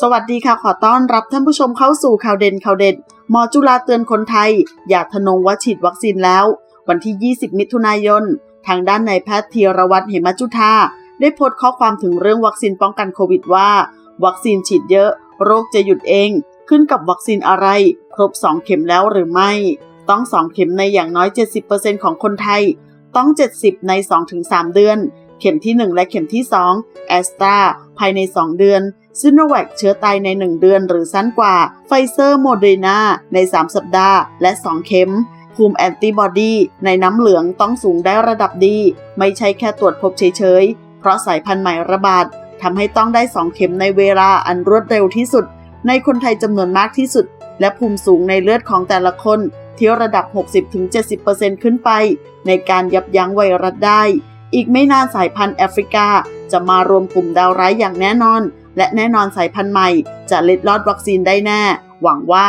สวัสดีค่ะ ขอต้อนรับท่านผู้ชมเข้าสู่ข่าวเด่นข่าวเด็ด หมอจุฬาเตือนคนไทย อย่าทะนงว่าฉีดวัคซีนแล้ว วันที่ 20 มิถุนายน ทางด้านนายแพทย์ธีรวัตรเหมจุธาได้โพสต์ข้อความถึงเรื่องวัคซีนป้องกันโควิดว่า วัคซีนฉีดเยอะ โรคจะหยุดเอง ขึ้นกับวัคซีนอะไร ครบ 2 เข็มแล้วหรือไม่ ต้อง 2 เข็มในอย่างน้อย 70%ของคนไทย ต้อง 70 ใน 2-3 เดือน เข็มที่ 1 และเข็มที่2แอสตราภายใน 2 เดือนซิโนแวคเชื้อตายใน 1 เดือนหรือสั้นกว่าไฟเซอร์โมเดอร์นาใน 3 สัปดาห์ และ 2 เข็ม ภูมิแอนติบอดีในน้ำเหลืองต้องสูงได้ระดับดี ไม่ใช่แค่ตรวจพบเฉยๆ เพราะสายพันธุ์ใหม่ระบาดทำให้ต้องได้ 2 เข็มในเวลาอันรวดเร็วที่สุด ในคนไทยจำนวนมากที่สุด และภูมิสูงในเลือดของแต่ละคนที่ระดับ 60-70%ขึ้นไป ในการยับยั้งไวรัสได้ อีกไม่นานสายพันธุ์แอฟริกา จะมารวมกลุ่มดาวร้ายอย่างแน่นอน และแน่นอนสายพันธุ์ใหม่ จะเล็ดลอดวัคซีนได้แน่ หวังว่า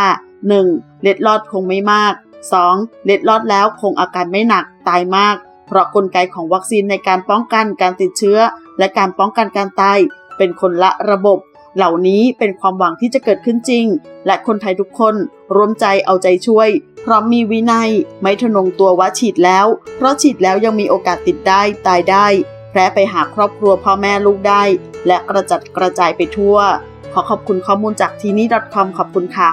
1. เล็ดลอดคงไม่มาก 2. เล็ดลอดแล้วคงอาการไม่หนักตายมาก เพราะกลไกของวัคซีนในการป้องกันการติดเชื้อ และการป้องกันการตายเป็นคนละระบบ เหล่านี้เป็นความหวังที่จะเกิดขึ้นจริง และคนไทยทุกคนร่วมใจเอาใจช่วย พร้อมมีวินัย ไม่ทนงตัวว่าฉีดแล้ว เพราะฉีดแล้วยังมีโอกาสติดได้ตายได้ แพร่ไปหาครอบครัวพ่อแม่ลูกได้ และกระจัดกระจายไปทั่ว ขอขอบคุณข้อมูลจากทีนี่ .com ขอบคุณค่ะ